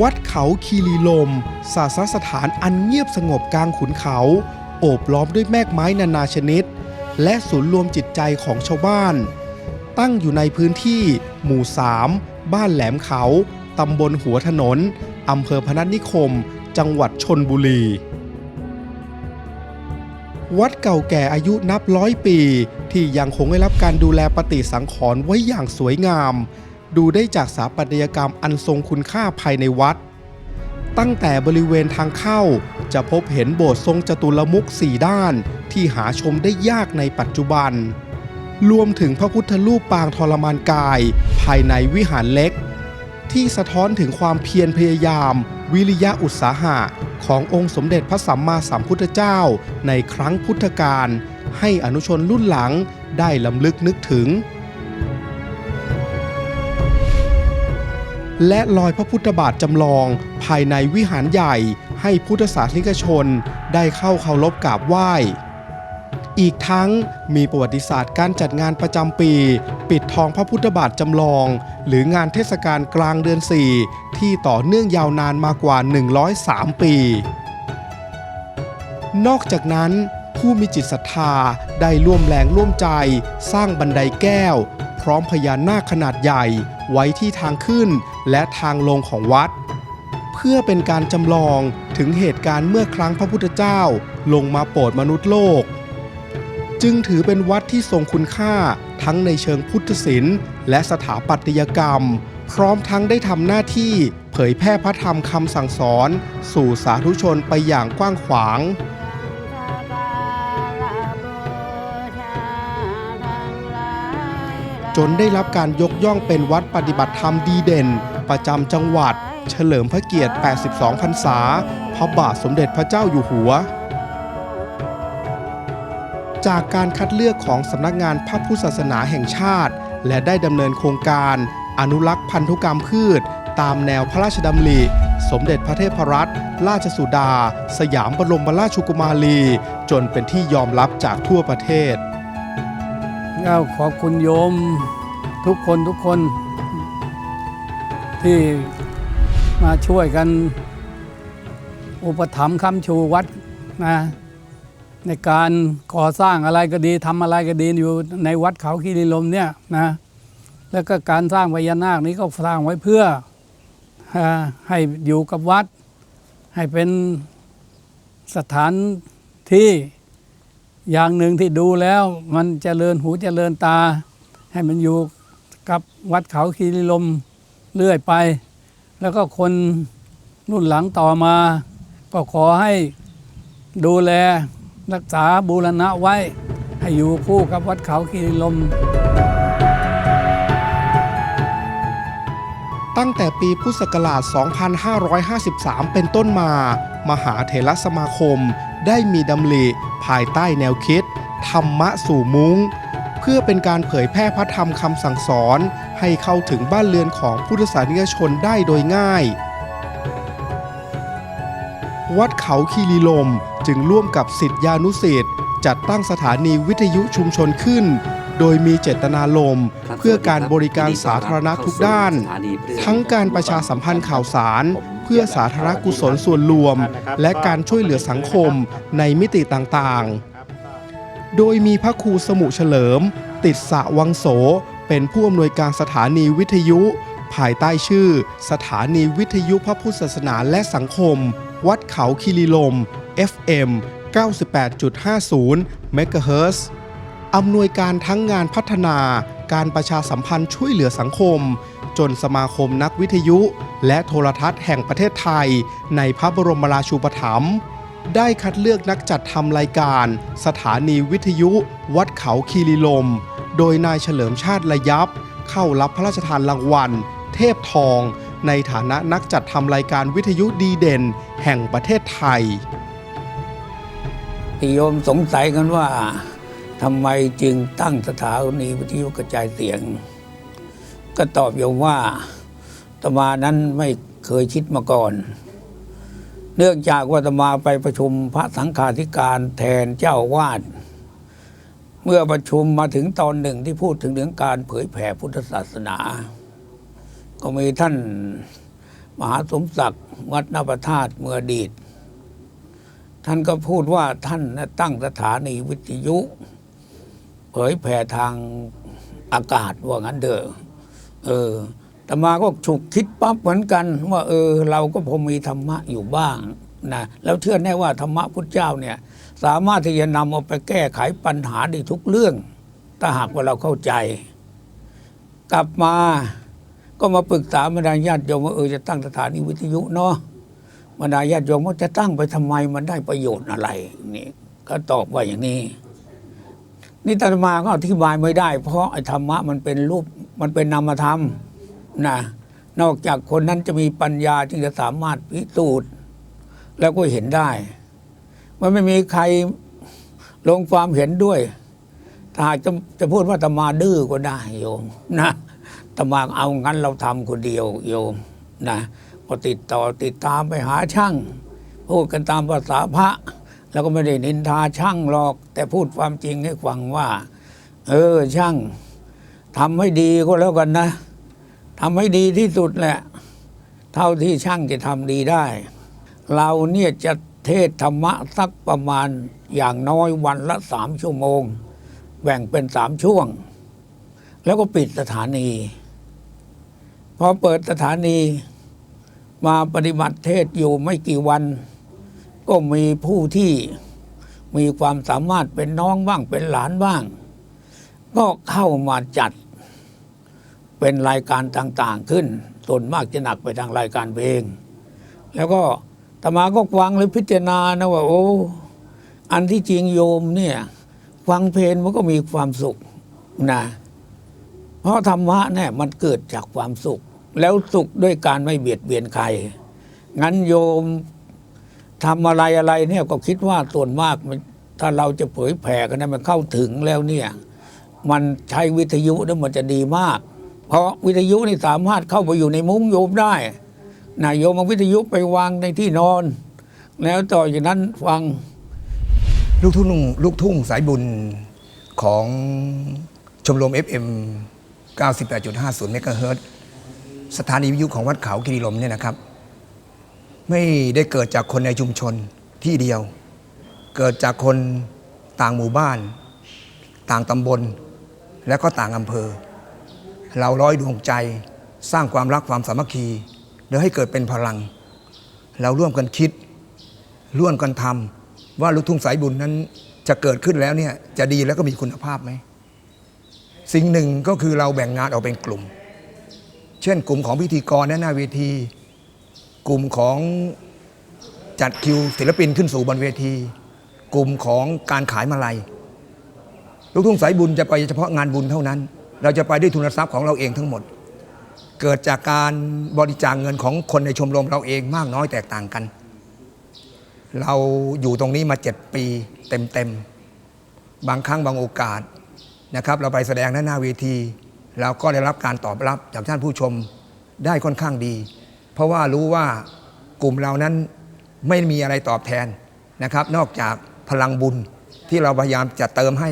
วัดเขาคีรีลม ศาสนสถานอันเงียบสงบกลางขุนเขา โอบล้อมด้วยแมกไม้นานาชนิด และศูนย์รวมจิตใจของชาวบ้าน ตั้งอยู่ในพื้นที่ หมู่ 3 บ้านแหลมเขา ตำบลหัวถนน อำเภอพนัสนิคม จังหวัดชนบุรี วัดเก่าแก่อายุนับร้อยปี ที่ยังคงได้รับการดูแลปฏิสังขรณ์ไว้อย่างสวยงาม ดูได้จากสถาปัตยกรรมอันทรงคุณค่าภายในวัด ตั้งแต่บริเวณทางเข้าจะพบเห็นโบสถ์ทรงจตุรมุขสี่ด้านที่หาชมได้ยากในปัจจุบัน รวมถึงพระพุทธรูปปางทรมานกาย ภายในวิหารเล็ก ที่สะท้อนถึงความเพียรพยายาม วิริยะอุตสาหะขององค์สมเด็จพระสัมมาสัมพุทธเจ้าในครั้งพุทธกาลให้อนุชนรุ่นหลังได้ลำลึกนึกถึง และลอยพระพุทธบาทจำลองภายในวิหารใหญ่ให้พุทธศาสนิกชนได้เข้าเคารพกราบไหว้ อีกทั้งมีประวัติศาสตร์การจัดงานประจำปี ปิดทองพระพุทธบาทจำลอง หรืองานเทศกาลกลางเดือน 4 ที่ต่อเนื่องยาวนานมากว่า 103 ปี นอกจากนั้นผู้มีจิตศรัทธาได้ร่วมแรงร่วมใจ สร้างบันไดแก้ว ร้อมพญานาคขนาดใหญ่ไว้ที่ทางขึ้นและทางลงของวัด เพื่อเป็นการจำลองถึงเหตุการณ์เมื่อครั้งพระพุทธเจ้าลงมาโปรดมนุษย์โลก จึงถือเป็นวัดที่ทรงคุณค่าทั้งในเชิงพุทธศิลป์และสถาปัตยกรรม พร้อมทั้งได้ทำหน้าที่เผยแพร่พระธรรมคำสั่งสอน สู่สาธุชนไปอย่างกว้างขวาง จนได้รับการยกย่องเป็นวัดปฏิบัติธรรมดีเด่น ประจำจังหวัด เฉลิมพระเกียรติ 82 พรรษา พระบาทสมเด็จพระเจ้าอยู่หัว จากการคัดเลือกของสำนักงานพระพุทธศาสนาแห่งชาติ และได้ดำเนินโครงการ อนุรักษ์พันธุกรรมพืช ตามแนวพระราชดำริ สมเด็จพระเทพรัตนราชสุดา สยามบรมราชกุมารี จนเป็นที่ยอมรับจากทั่วประเทศ ก็ขอบคุณโยมทุกคนทุกคนที่มาช่วยกัน อุปถัมภ์ค้ำชูวัดนะในการก่อสร้างอะไรก็ดีทำอะไรก็ดีอยู่ในวัดเขาคีรีลมเนี่ยนะแล้วก็การสร้างพญานาคนี้ก็สร้างไว้เพื่อให้อยู่กับวัด ให้เป็นสถานที่ อย่างหนึ่งที่ดูแล้วมันเจริญหูเจริญตา ให้มันอยู่กับวัดเขาคีรีลมเรื่อยไป แล้วก็คนรุ่นหลังต่อมา ก็ขอให้ดูแลรักษาบูรณะไว้ ให้อยู่คู่กับวัดเขาคีรีลม ตั้งแต่ปีพุทธศักราช 2553 เป็นต้นมา มหาเถรสมาคมได้มีดำริภายใต้แนวคิด ธรรมะสู่มุง้ง เพื่อเป็นการเผยแพร่พระธรรมคำสั่งสอน ให้เข้าถึงบ้านเรือนของพุทธศาสนิกชนได้โดยง่าย วัดเขาคีรีลมจึงร่วมกับสิทธิานุสิทธิ์จัดตั้งสถานีวิทยุชุมชนขึ้น โดยมีเจตนารมณ์เพื่อการบริการสาธารณะทุกด้าน ทั้งการประชาสัมพันธ์ข่าวสาร เพื่อสาธารณกุศลส่วนรวม และการช่วยเหลือสังคมในมิติต่างๆ โดยมีพระครูสมุเฉลิม ติดสะวังโส เป็นผู้อำนวยการสถานีวิทยุ ภายใต้ชื่อ สถานีวิทยุพระพุทธศาสนาและสังคม วัดเขาคีรีลม FM 98.50เมกะเฮิรตซ์ อำนวยการทั้งงานพัฒนา การประชาสัมพันธ์ช่วยเหลือสังคม จนสมาคมนักวิทยุ และโทรทัศน์แห่งประเทศไทย ในพระบรมราชูปถัมภ์ได้คัดเลือกนักจัดทำรายการ สถานีวิทยุ วัดเขาคีรีลม โดยนายเฉลิมชาติระยับ เข้ารับพระราชทานรางวัล เทพทอง ในฐานะนักจัดทำรายการวิทยุดีเด่น แห่งประเทศไทย ที่โยมสงสัยกันว่า ทำไมจึงตั้งสถานีวิทยุกระจายเสียง ก็ตอบโยมว่าตมานั้นไม่เคยคิดมาก่อน เนื่องจากว่าตมาไปประชุมพระสังฆาธิการแทนเจ้าวาด เมื่อประชุมมาถึงตอนหนึ่งที่พูดถึงเรื่องการเผยแผ่พุทธศาสนา ก็มีท่านมหาสมศักดิ์วัดนาประธาตุเมื่อดีตท่านก็พูดว่าท่านตั้งสถานีวิทยุ ยแผ่ทางอากาศว่างั้นเถอะเออแต่มาก็ฉุกคิดปั๊บเหมือนกัน ว่า เออ เราก็พอมีธรรมะอยู่บ้างนะแล้วเชื่อแน่ว่าธรรมะพุทธเจ้าเนี่ย สามารถที่จะนำเอาไปแก้ไขปัญหาได้ทุกเรื่อง ถ้าหากว่าเราเข้าใจ กลับมาก็มาปรึกษาบรรดาญาติโยมว่าเออจะตั้งสถานีวิทยุเนาะบรรดาญาติโยมว่าจะตั้งไปทำไมมันได้ประโยชน์อะไรนี่ก็ตอบว่าอย่างนี้ นี่อาตมาก็อธิบายไม่ได้ เพราะไอ้ธรรมะมันเป็นรูปมันเป็นนามธรรมนะนอกจากคนนั้นจะมีปัญญาที่จะสามารถพิสูจน์แล้วก็เห็นได้ มันไม่มีใครลงความเห็นด้วย ถ้าจะจะพูดว่าตมาดื้อก็ได้โยมนะตมาเอางั้นเราทำคนเดียวโยมนะพอติดต่อติดตามไปหาช่างพูดกันตามภาษาพระ แล้วก็ไม่ได้นินทาช่างหรอก แต่พูดความจริงให้ฟังว่า เออช่างทำให้ดีก็แล้วกันนะทำให้ดีที่สุดแหละ เท่าที่ช่างจะทำดีได้ เราเนี่ยจะเทศธรรมะสักประมาณอย่างน้อยวันละสามชั่วโมง แบ่งเป็นสามช่วง แล้วก็ปิดสถานี พอเปิดสถานีมาปฏิบัติเทศอยู่ไม่กี่วัน ก็มีผู้ที่มีความสามารถเป็นน้องบ้างเป็นหลานบ้าง ก็เข้ามาจัดเป็นรายการต่างๆขึ้นส่วนมากจะหนักไปทางรายการเพลง แล้วก็ตมาก็ฟังหรือพิจารณานะว่าโอ้อันที่จริงโยมเนี่ยฟังเพลงมันก็มีความสุขนะเพราะธรรมะเนี่ยมันเกิดจากความสุข แล้วสุขด้วยการไม่เบียดเบียนใคร งั้นโยม ทำอะไรอะไรเนี่ยก็คิดว่าส่วนมากมันถ้าเราจะเผยแผ่กันนะมันเข้าถึงแล้วเนี่ยมันใช้วิทยุเนี่ยมันจะดีมาก เพราะวิทยุนี่สามารถเข้าไปอยู่ในมุ้งโยมได้นะโยมเอาวิทยุไปวางในที่นอน แล้วต่อจากนั้นฟังลูกทุ่งลูกทุ่งสายบุญของชมรม FM 98.50เมกะเฮิรตสถานีวิทยุของวัดเขากิริลมเนี่ยนะครับ ไม่ได้เกิดจากคนในชุมชนที่เดียว เกิดจากคนต่างหมู่บ้าน ต่างตำบล และก็ต่างอำเภอ เราร้อยดวงใจสร้างความรักความสามัคคีแล้วให้เกิดเป็นพลัง เราร่วมกันคิด ร่วมกันทำว่าลูกทุ่งสายบุญนั้นจะเกิดขึ้นแล้วเนี่ยจะดีแล้วก็มีคุณภาพไหมสิ่งหนึ่งก็คือเราแบ่งงานออกเป็นกลุ่ม เช่นกลุ่มของพิธีกรและหน้าเวที กลุ่มของจัดคิวศิลปินขึ้นสู่บนเวที กลุ่มของการขายมาลัย ลูกทุ่งสายบุญจะไปเฉพาะงานบุญเท่านั้น เราจะไปด้วยทุนทรัพย์ของเราเองทั้งหมด เกิดจากการบริจาคเงินของคนในชมรมเราเองมากน้อยแตกต่างกัน เราอยู่ตรงนี้มาเจ็ดปีเต็มๆ บางครั้งบางโอกาสนะครับ เราไปแสดงหน้าเวทีเราก็ได้รับการตอบรับจากท่านผู้ชมได้ค่อนข้างดี เพราะว่ารู้ว่ากลุ่มเรานั้นไม่มีอะไรตอบแทนนะครับ นอกจากพลังบุญที่เราพยายามจะเติมให้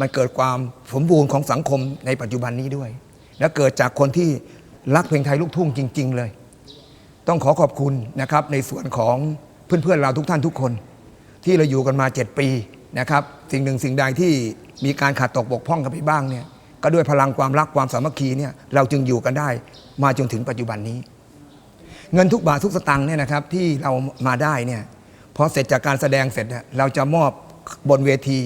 มันเกิดความสมบูรณ์ของสังคมในปัจจุบันนี้ด้วย และเกิดจากคนที่รักเพลงไทยลูกทุ่งจริง ๆ เลย ต้องขอขอบคุณนะครับในส่วนของเพื่อนๆเราทุกท่านทุกคน ที่เราอยู่กันมา 7 ปีนะครับ สิ่งหนึ่งสิ่งใดที่มีการขาดตกบกพร่องกันไปบ้างเนี่ยก็ด้วยพลังความรักความสามัคคีเนี่ยเราจึงอยู่กันได้มาจนถึงปัจจุบันนี้ เงินทุกบาททุกสตังค์เนี่ยนะครับที่เรามาได้เนี่ยพอเสร็จจากการแสดงเสร็จเนี่ยเราจะมอบบนเวที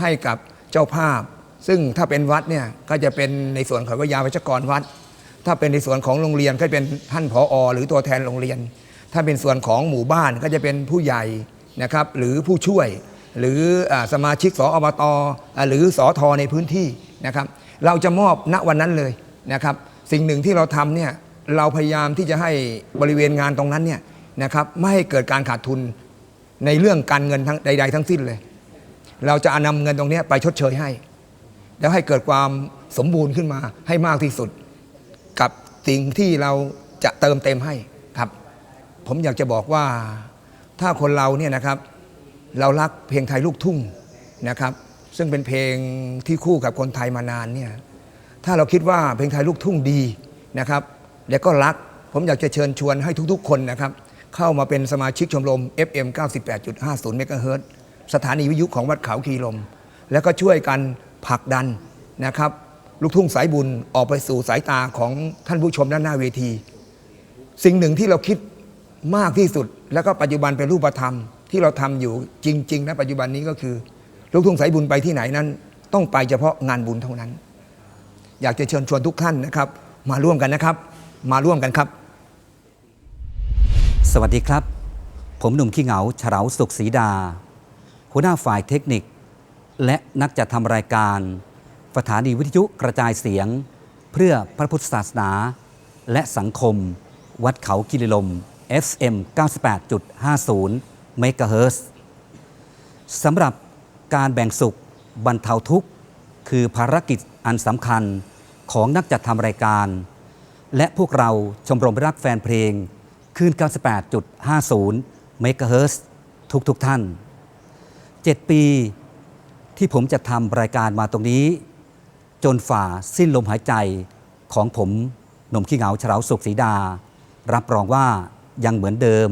ให้กับเจ้าภาพ ซึ่งถ้าเป็นวัดเนี่ยก็จะเป็นในส่วนของวิทยาวัชกรวัด ถ้าเป็นในส่วนของโรงเรียนก็เป็นท่านผออหรือตัวแทนโรงเรียน ถ้าเป็นส่วนของหมู่บ้านก็จะเป็นผู้ใหญ่นะครับหรือผู้ช่วยหรือสมาชิกสอบตอหรือสอทอในพื้นที่นะครับ เราจะมอบณวันนั้นเลยนะครับ สิ่งหนึ่งที่เราทำเนี่ย เราพยายามที่จะให้บริเวณงานตรงนั้นเนี่ยนะครับไม่ให้เกิดการขาดทุนในเรื่องการเงินทั้งใด ๆ ทั้งสิ้นเลย เราจะนำเงินตรงนี้ไปชดเชยให้ แล้วให้เกิดความสมบูรณ์ขึ้นมาให้มากที่สุด กับสิ่งที่เราจะเติมเต็มให้ครับ ผมอยากจะบอกว่าถ้าคนเราเนี่ยนะครับ เรารักเพลงไทยลูกทุ่งนะครับ ซึ่งเป็นเพลงที่คู่กับคนไทยมานานเนี่ยถ้าเราคิดว่าเพลงไทยลูกทุ่งดีนะครับ แล้วก็รัก ผมอยากจะเชิญชวนให้ทุกๆ คนนะครับ เข้ามาเป็นสมาชิกชมรม FM 98.50เมกะเฮิรต์สถานีวิทยุของวัดเขาคีลม แล้วก็ช่วยกันผลักดันนะครับ ลูกทุ่งสายบุญออกไปสู่สายตาของท่านผู้ชมด้านหน้าเวที สิ่งหนึ่งที่เราคิดมากที่สุด แล้วก็ปัจจุบันเป็นรูปธรรมที่เราทำอยู่จริงๆนะปัจจุบันนี้ก็คือ ลูกทุ่งสายบุญไปที่ไหนนั้น ต้องไปเฉพาะงานบุญเท่านั้น อยากจะเชิญชวนทุกท่านนะครับ มาร่วมกันนะครับ มาร่วมกันครับ สวัสดีครับ ผมหนุ่มขี้เหงาเฉลาสุขศรีดา หัวหน้าฝ่ายเทคนิค และนักจัดทำรายการ สถานีวิทยุกระจายเสียง เพื่อพระพุทธศาสนา และสังคม วัดเขากิริลม FM 98.50เมกะเฮิรตซ์สำหรับการแบ่งสุขบรรเทาทุกข์ คือภารกิจอันสำคัญของนักจัดทำรายการ และพวกเราชมรมรักแฟนเพลงคลื่น 98.50 เมกะเฮิรตซ์ทุกทุกท่าน 7 ปีที่ผมจะทำรายการมาตรงนี้ จนฝ่าสิ้นลมหายใจของผมหนุ่มขี้เหงาเฉลาสุขศรีดา รับรองว่ายังเหมือนเดิม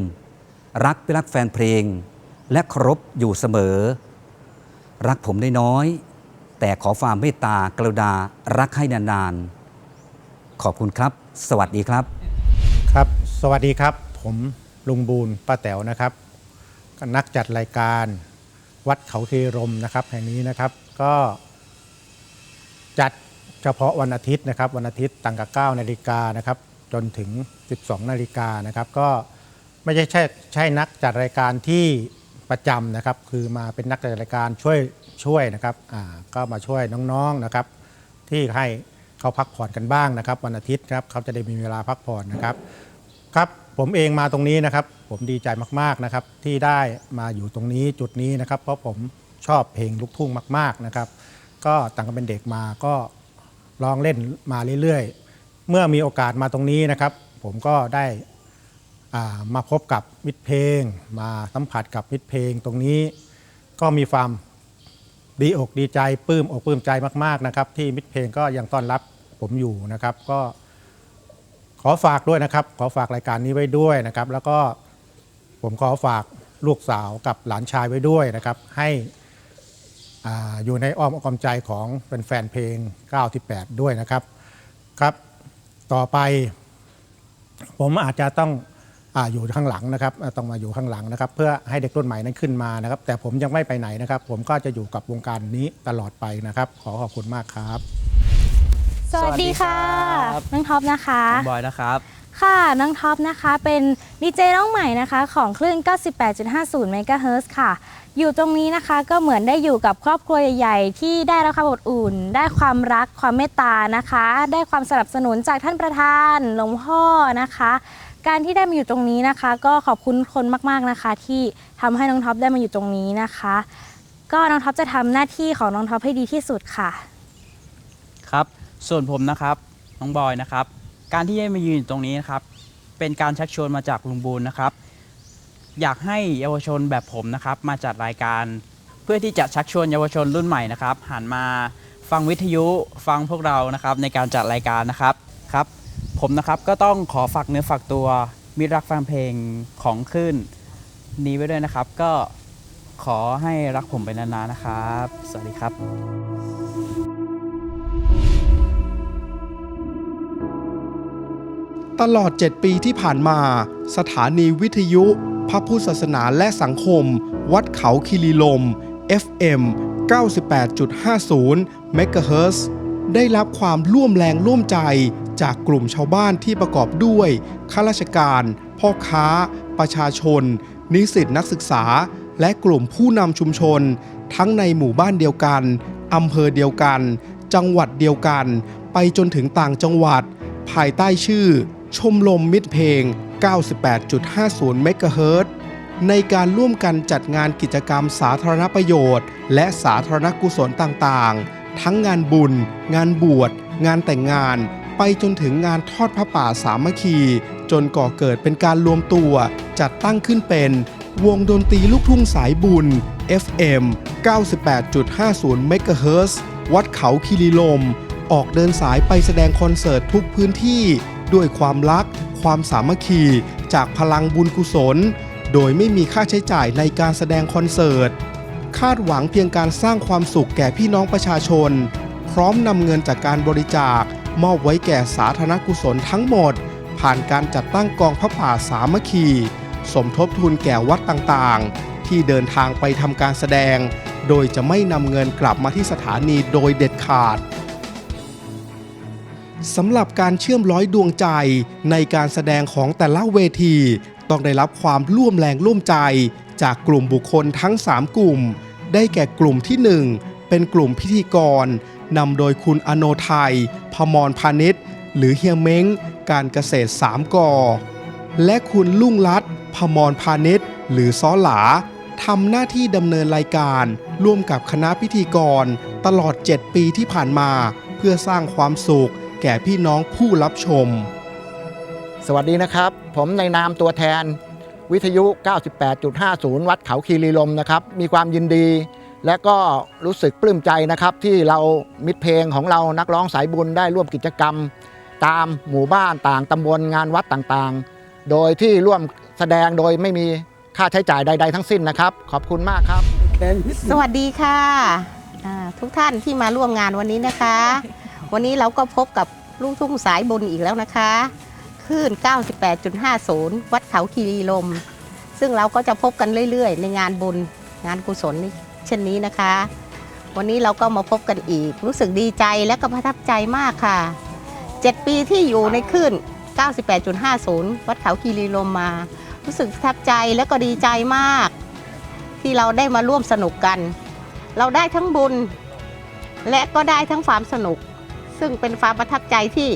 รักไปรักแฟนเพลง และเคารพอยู่เสมอ รักผมได้น้อย แต่ขอความเมตตากรุณารักให้นานๆ ขอบคุณครับ สวัสดีครับ ครับ สวัสดีครับ ผมลุงบูนป้าแต๋วนะครับก็นักจัดรายการวัดเขาคีรมนะครับ แห่งนี้นะครับก็จัดเฉพาะวันอาทิตย์นะครับ วันอาทิตย์ตั้งแต่9นาฬิกานะครับ จนถึง 12นาฬิกานะครับ ก็ไม่ใช่ใช่ใช่นักจัดรายการที่ประจำนะครับ คือมาเป็นนักจัดรายการช่วยช่วยนะครับอ่าก็มาช่วยน้องๆนะครับ ที่ให้ เขาพักผ่อนกันบ้างนะครับ วันอาทิตย์ครับเขาจะได้มีเวลาพักผ่อนนะครับครับผมเองมาตรงนี้นะครับ ผมดีใจมากๆนะครับ ที่ได้มาอยู่ตรงนี้จุดนี้นะครับ เพราะผมชอบเพลงลูกทุ่งมาก ๆนะครับ ก็ตั้งแต่เป็นเด็กมาก็ร้องเล่นมาเรื่อยๆ เมื่อมีโอกาสมาตรงนี้นะครับ ผมก็ได้มาพบกับมิตรเพลง มาสัมผัสกับมิตรเพลงตรงนี้ ก็มีความ ดีอกดีใจปลื้มอกปลื้มใจมากๆนะครับ ที่มิตรเพลงก็ยังต้อนรับผมอยู่นะครับ ก็ขอฝากด้วยนะครับ ขอฝากรายการนี้ไว้ด้วยนะครับ แล้วก็ผมขอฝากลูกสาวกับหลานชายไว้ด้วยนะครับ ให้ออยู่ในอ้อมอกอมใจของเป็นแฟนเพลง 98 ด้วยนะครับครับ ต่อไปผมอาจจะต้อง อาอยู่ข้างหลังนะครับอ่าต้องมาอยู่ข้างหลังนะครับ เพื่อให้เด็กรุ่นใหม่นั้นขึ้นมานะครับ แต่ผมยังไม่ไปไหนนะครับ ผมก็จะอยู่กับวงการนี้ตลอดไปนะครับ ขอขอบคุณมากครับ สวัสดีค่ะสวัสดีครับ น้องท็อปนะคะน้องบอยนะครับ ค่ะน้องท็อปนะคะเป็นดีเจน้องใหม่นะคะของคลื่น 98.50 เมกะเฮิรตซ์ค่ะ อยู่ตรงนี้นะคะก็เหมือนได้อยู่กับครอบครัวใหญ่ ๆ ที่ได้รับความอบอุ่น ได้ความรักความเมตตานะคะ ได้ความสนับสนุนจากท่านประธานหลวงพ่อนะคะ การที่ได้มาอยู่ตรงนี้นะคะ ก็ขอบคุณคนมากๆนะคะ ที่ทำให้น้องท็อปได้มาอยู่ตรงนี้นะคะ ก็น้องท็อปจะทำหน้าที่ของน้องท็อปให้ดีที่สุดค่ะ ครับ ส่วนผมนะครับน้องบอยนะครับ การที่ได้มายืนอยู่ตรงนี้นะครับ เป็นการชักชวนมาจากลุงบูลนะครับ อยากให้เยาวชนแบบผมนะครับ มาจัดรายการเพื่อที่จะชักชวนเยาวชนรุ่นใหม่นะครับหันมาฟังวิทยุฟังพวกเรานะครับในการจัดรายการนะครับครับ ผมนะครับก็ต้องขอฝากเนื้อฝากตัวมิตรรักแฟนเพลงของคลื่นนี้ไว้ด้วยนะครับ ก็ขอให้รักผมไปนานๆนะครับ สวัสดีครับตลอด 7 ปีที่ผ่านมา สถานีวิทยุ พระพุทธศาสนาและสังคม วัดเขาคีรีลม FM 98.50เมกะเฮิรตซ์ได้รับความร่วมแรงร่วมใจ จากกลุ่มชาวบ้านที่ประกอบด้วยข้าราชการ พ่อค้า ประชาชน นิสิตนักศึกษา และกลุ่มผู้นำชุมชน ทั้งในหมู่บ้านเดียวกันอำเภอเดียวกัน จังหวัดเดียวกัน ไปจนถึงต่างจังหวัด ภายใต้ชื่อ ชมรมมิตรเพลง 98.50 เมกะเฮิรตในการร่วมกันจัดงานกิจกรรมสาธารณประโยชน์ และสาธารณกุศลต่างๆ ทั้งงานบุญ งานบวช งานแต่งงาน ไปจนถึงงานทอดพระป่าสามัคคี จนก่อเกิดเป็นการรวมตัว จัดตั้งขึ้นเป็น วงดนตรีลูกทุ่งสายบุญ FM 98.50เมกะเฮิรตซ์วัดเขาคีรีลม ออกเดินสายไปแสดงคอนเสิร์ตทุกพื้นที่ ด้วยความรัก ความสามัคคี จากพลังบุญกุศล โดยไม่มีค่าใช้จ่ายในการแสดงคอนเสิร์ต คาดหวังเพียงการสร้างความสุขแก่พี่น้องประชาชน พร้อมนำเงินจากการบริจาค มอบไว้แก่สาธารณกุศลทั้งหมด ผ่านการจัดตั้งกองพระป่าสามัคคี สมทบทุนแก่วัดต่างๆ ที่เดินทางไปทำการแสดง โดยจะไม่นำเงินกลับมาที่สถานีโดยเด็ดขาดสำหรับการเชื่อมร้อยดวงใจในการแสดงของแต่ละเวที ต้องได้รับความร่วมแรงร่วมใจ จากกลุ่มบุคคลทั้ง 3 กลุ่ม ได้แก่กลุ่มที่ 1 เป็นกลุ่มพิธีกร นำโดยคุณอโนไทย พมรพาณิชย์ หรือเฮียเม้ง การเกษตร3กอ และคุณลุ่งลัดพมรพาณิชย์ หรือซ้อหลาทำหน้าที่ดำเนินรายการ ร่วมกับคณะพิธีกร ตลอด 7 ปีที่ผ่านมา เพื่อสร้างความสุขแก่พี่น้องผู้รับชม สวัสดีนะครับ ผมในนามตัวแทน วิทยุ 98.50 วัดเขาคีรีลมนะครับ มีความยินดี และก็รู้สึกปลื้มใจนะครับ ที่เรามิตรเพลงของเรานักร้องสายบุญได้ร่วมกิจกรรม ตามหมู่บ้านต่างตำบลงานวัดต่างๆ โดยที่ร่วมแสดงโดยไม่มีค่าใช้จ่ายใด ๆ ทั้งสิ้นนะครับ ขอบคุณมากครับ สวัสดีค่ะอ่าทุกท่านที่มาร่วมงานวันนี้นะคะ วันนี้เราก็พบกับลูกทุ่งสายบุญอีกแล้วนะคะคลื่น 98.50 วัดเขาคีรีลม ซึ่งเราก็จะพบกันเรื่อยๆ ในงานบุญงานกุศลนี่ เช่นนี้นะคะ วันนี้เราก็มาพบกันอีก รู้สึกดีใจและก็ประทับใจมากค่ะ 7 ปีที่อยู่ในคลื่น 98.50 วัดเขาคีรีลมมา รู้สึกประทับใจและก็ดีใจมาก ที่เราได้มาร่วมสนุกกัน เราได้ทั้งบุญ และก็ได้ทั้งความสนุก ซึ่งเป็นความประทับใจที่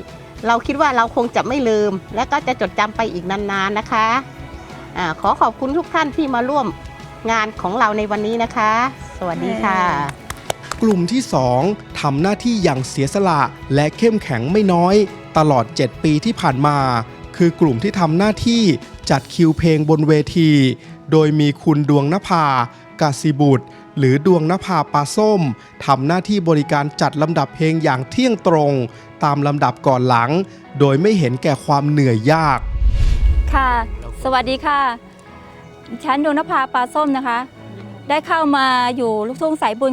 เราคิดว่าเราคงจะไม่ลืม และก็จะจดจำไปอีกนานๆนะคะอขอขอบคุณทุกท่านที่มาร่วม งานของเราในวันนี้นะคะ สวัสดีค่ะ กลุ่มที่ 2ทำหน้าที่อย่างเสียสละและเข้มแข็งไม่น้อย ตลอด 7 ปีที่ผ่านมา คือกลุ่มที่ทำหน้าที่จัดคิวเพลงบนเวที โดยมีคุณดวงนภากาสิบุตร หรือดวงนภาปลาส้มทำหน้าที่บริการจัดลำดับเพลงอย่างเที่ยงตรง ตามลำดับก่อนหลัง โดยไม่เห็นแก่ความเหนื่อยยาก ค่ะ สวัสดีค่ะ ฉันดวงนภาปลาส้มนะคะ ได้เข้ามาอยู่ลูกทุ่งสายบุญ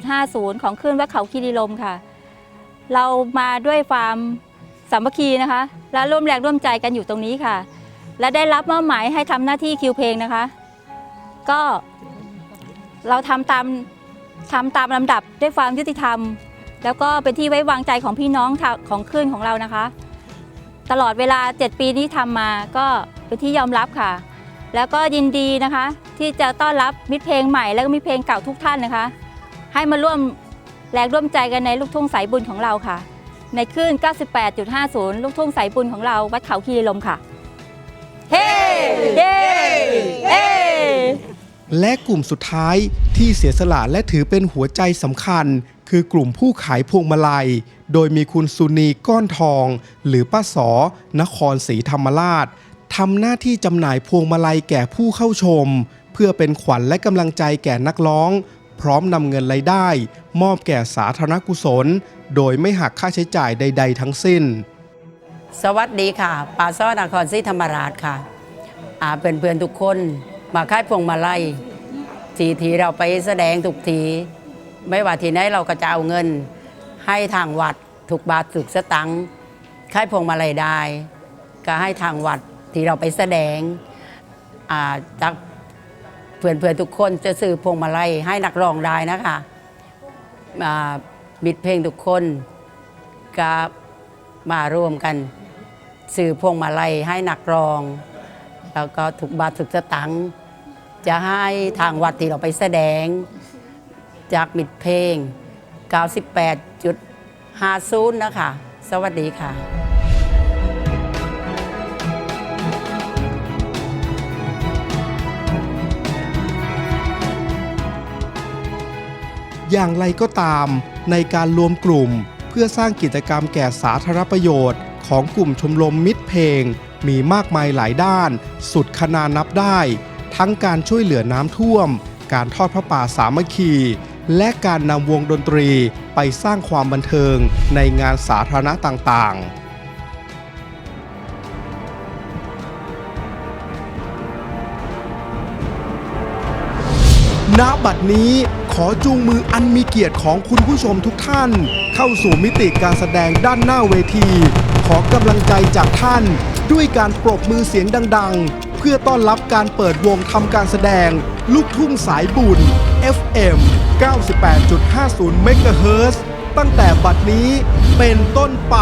98.50 ของคลื่นวัดเขาคีรีลมค่ะ เรามาด้วยความสามัคคีนะคะ และร่วมแรงร่วมใจกันอยู่ตรงนี้ค่ะ และได้รับมอบหมายให้ทำหน้าที่คิวเพลงนะคะ ก็เราทำตามทำตามลำดับด้วยความยุติธรรม แล้วก็เป็นที่ไว้วางใจของพี่น้องทางของคลื่นของเรานะคะ ตลอดเวลา 7 ปีที่ทำมาก็เป็นที่ยอมรับค่ะ แล้วก็ยินดีนะคะ ที่จะต้อนรับมิตรเพลงใหม่ แล้วก็มิตรเพลงเก่าทุกท่านนะคะ ให้มาร่วมแรงร่วมใจกันในลูกทุ่งสายบุญของเราค่ะ ในคลื่น 98.50 ลูกทุ่งสายบุญของเราวัดเขาคีรีลมค่ะ เฮ้เย้เฮ้และกลุ่มสุดท้ายที่เสียสละและถือเป็นหัวใจสำคัญ คือกลุ่มผู้ขายพวงมาลัย โดยมีคุณสุนีก้อนทอง หรือป้าสอนครศรีธรรมราช ทำหน้าที่จำหน่ายพวงมาลัยแก่ผู้เข้าชม เพื่อเป็นขวัญและกำลังใจแก่นักร้อง พร้อมนำเงินรายได้ มอบแก่สาธารณกุศล โดยไม่หักค่าใช้จ่ายใด ๆ ทั้งสิ้น สวัสดีค่ะปาซ้อนครศรีธรรมราชค่ะอาเพื่อนๆทุกคนมาค่ายพวงมาลัยทีทีเราไปแสดงทุกที ไม่ว่าทีไหนเราก็จะเอาเงิน ให้ทางวัดถูกบาทถูกสตังค์ค่ายพวงมาลัยได้ ก็ให้ทางวัด ที่เราไปแสดงจากเพื่อนๆทุกคนจะซื้อพวงมาลัยให้นักร้องได้นะคะอ่ามิดเพลงทุกคนก็มาร่วมกันสื่อพวงมาลัยให้นักร้อง แล้วก็ถูกบาทถูกสตังจะให้ทางวัดที่เราไปแสดง จากมิดเพลง 98.50 นะคะ สวัสดีค่ะ อย่างไรก็ตาม ในการรวมกลุ่ม เพื่อสร้างกิจกรรมแก่สาธารณประโยชน์ ของกลุ่มชมรมมิตรเพลง มีมากมายหลายด้าน สุดขนานับได้ ทั้งการช่วยเหลือน้ำท่วม การทอดพระป่าสามัคคี และการนำวงดนตรีไปสร้างความบันเทิงในงานสาธารณะต่างๆณบัดนี้ อจูงมืออันมีเกียรติของคุณผู้ชมทุกท่าน เข้าสู่มิติการแสดงด้านหน้าเวที ขอกำลังใจจากท่าน ด้วยการปรบมือเสียงดัง ๆ เพื่อต้อนรับการเปิดวงทำการแสดง ลูกทุ่งสายบุญ FM 98.50เมกะเฮิรตซ์ตั้งแต่บัดนี้เป็นต้นไป